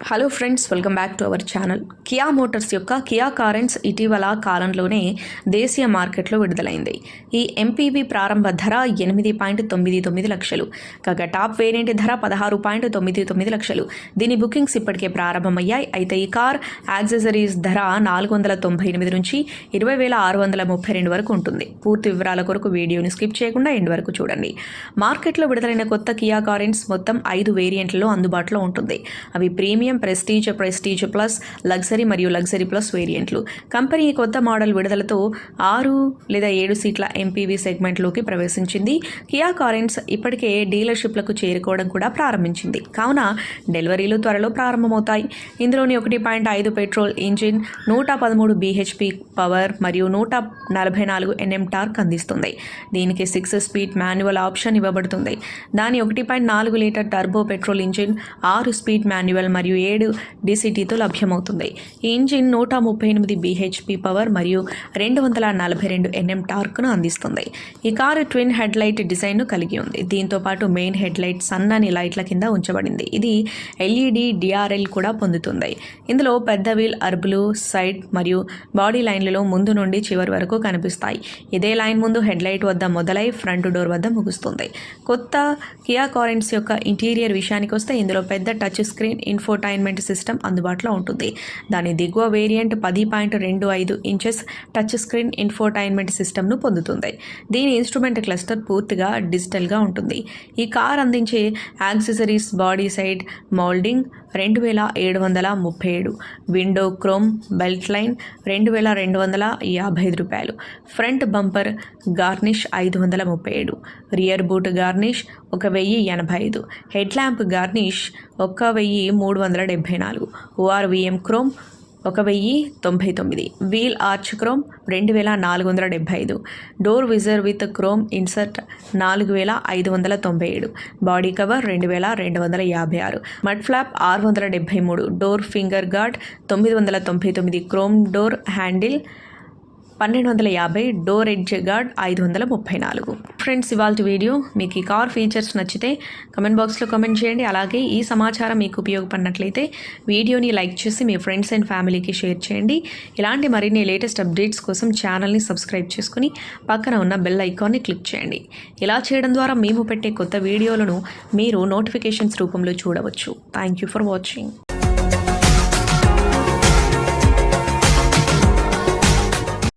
Hello friends welcome back to our channel Kia Motors యొక్క Kia Carens ఇటీవల కాలంలోనే దేశీయ మార్కెట్లో విడుదలైంది. ఈ ఎంపీవీ ప్రారంభ ధర ఎనిమిది పాయింట్ తొమ్మిది తొమ్మిది లక్షలు. కాగా టాప్ వేరియంట్ ధర పదహారు పాయింట్ తొమ్మిది తొమ్మిది లక్షలు. దీని బుకింగ్స్ ఇప్పటికే ప్రారంభమయ్యాయి. అయితే ఈ కార్ యాక్సెసరీస్ ధర నాలుగు వందల తొంభై ఎనిమిది నుంచి ఇరవై వేల ఆరు వందల ముప్పై రెండు వరకు ఉంటుంది. పూర్తి వివరాల కొరకు వీడియోని స్కిప్ చేయకుండా ఎండ్ వరకు చూడండి. మార్కెట్లో విడుదలైన కొత్త కియా కారెన్స్ మొత్తం ఐదు వేరియంట్లలో అందుబాటులో ఉంటుంది. అవి premium prestige prestige plus luxury మరియు లగ్జరీ ప్లస్ వేరియంట్లు. కంపెనీ కొత్త మోడల్ విడుదలతో ఆరు లేదా ఏడు సీట్ల ఎంపీవీ సెగ్మెంట్లోకి ప్రవేశించింది. కియా కారెంట్స్ ఇప్పటికే డీలర్షిప్లకు చేరుకోవడం కూడా ప్రారంభించింది. కావున డెలివరీలు త్వరలో ప్రారంభమవుతాయి. ఇందులోని ఒకటి పాయింట్ ఐదు పెట్రోల్ ఇంజిన్ నూట పదమూడు బీహెచ్పి పవర్ మరియు నూట నలభై నాలుగు ఎన్ఎం టార్క్ అందిస్తుంది. దీనికి సిక్స్ స్పీడ్ మాన్యువల్ ఆప్షన్ ఇవ్వబడుతుంది. దాని ఒకటి పాయింట్ నాలుగు లీటర్ టర్బో పెట్రోల్ ఇంజిన్ ఆరు స్పీడ్ మాన్యువల్ మరియు ఏడు డీసీటీతో లభ్యమవుతుంది. ఈ ఇంజిన్ నూట ముప్పై ఎనిమిది బీహెచ్పి పవర్ మరియు రెండు వందల నలభై రెండు ఎన్ఎం టార్క్ను అందిస్తుంది. ఈ కారు ట్విన్ హెడ్లైట్ డిజైన్ను కలిగి ఉంది. దీంతో పాటు మెయిన్ హెడ్లైట్ సన్నని లైట్ల కింద ఉంచబడింది. ఇది ఎల్ఈడి డిఆర్ఎల్ కూడా పొందుతుంది. ఇందులో పెద్ద వీల్ అర్బులు సైడ్ మరియు బాడీ లైన్లలో ముందు నుండి చివరి వరకు కనిపిస్తాయి. ఇదే లైన్ ముందు హెడ్లైట్ వద్ద మొదలై ఫ్రంట్ డోర్ వద్ద ముగుస్తుంది. కొత్త కియా కారెంట్స్ యొక్క ఇంటీరియర్ విషయానికి వస్తే ఇందులో పెద్ద టచ్ స్క్రీన్ ఇన్ఫోటైన్మెంట్ సిస్టమ్ అందుబాటులో ఉంటుంది. దాని దిగువ వేరియంట్ పది పాయింట్ రెండు ఐదు ఇంచెస్ టచ్ స్క్రీన్ ఇన్ఫోటైన్మెంట్ సిస్టమ్ను పొందుతుంది. దీని ఇన్స్ట్రుమెంట్ క్లస్టర్ పూర్తిగా డిజిటల్గా ఉంటుంది. ఈ కార్ అందించే యాక్సెసరీస్ బాడీ సైడ్ మౌల్డింగ్ రెండు వేల ఏడు వందల ముప్పై ఏడు విండో క్రోమ్ బెల్ట్ లైన్ రెండు వేల రెండు వందల యాభై ఐదు రూపాయలు ఫ్రంట్ బంపర్ గార్నిష్ ఐదు వందల ముప్పై ఏడు రియర్ బూట్ గార్నిష్ ఒక వెయ్యి ఎనభై ఐదు హెడ్ ల్యాంప్ గార్నిష్ ఒక వెయ్యి మూడు వందల వందల డెబ్భై నాలుగు. ఓఆర్విఎం క్రోమ్ ఒక వెయ్యి తొంభై తొమ్మిది. వీల్ ఆర్చ్ క్రోమ్ రెండు వేల నాలుగు వందల డెబ్బై ఐదు. Door visor with chrome insert నాలుగు వేల ఐదు వందల తొంభై ఏడు. బాడీ కవర్ రెండు వేల రెండు వందల యాభై ఆరు. మడ్ ఫ్లాప్ ఆరు వందల డెబ్బై మూడు. డోర్ ఫింగర్ గార్డ్ తొమ్మిది వందల తొంభై తొమ్మిది. క్రోమ్ డోర్ హ్యాండిల్ పన్నెండు వందల యాభై డోర్ ఎడ్జ్ గార్డ్ ఐదు వందల ముప్పై నాలుగు. ఫ్రెండ్స్ ఇవాళ వీడియో మీకు ఈ కార్ ఫీచర్స్ నచ్చితే కమెంట్ బాక్స్లో కమెంట్ చేయండి. అలాగే ఈ సమాచారం మీకు ఉపయోగపడినట్లయితే వీడియోని లైక్ చేసి మీ ఫ్రెండ్స్ అండ్ ఫ్యామిలీకి షేర్ చేయండి. ఇలాంటి మరిన్ని లేటెస్ట్ అప్డేట్స్ కోసం ఛానల్ని సబ్స్క్రైబ్ చేసుకుని పక్కన ఉన్న బెల్ ఐకాన్ని క్లిక్ చేయండి. ఇలా చేయడం ద్వారా మేము పెట్టే కొత్త వీడియోలను మీరు నోటిఫికేషన్స్ రూపంలో చూడవచ్చు. Thank you for watching.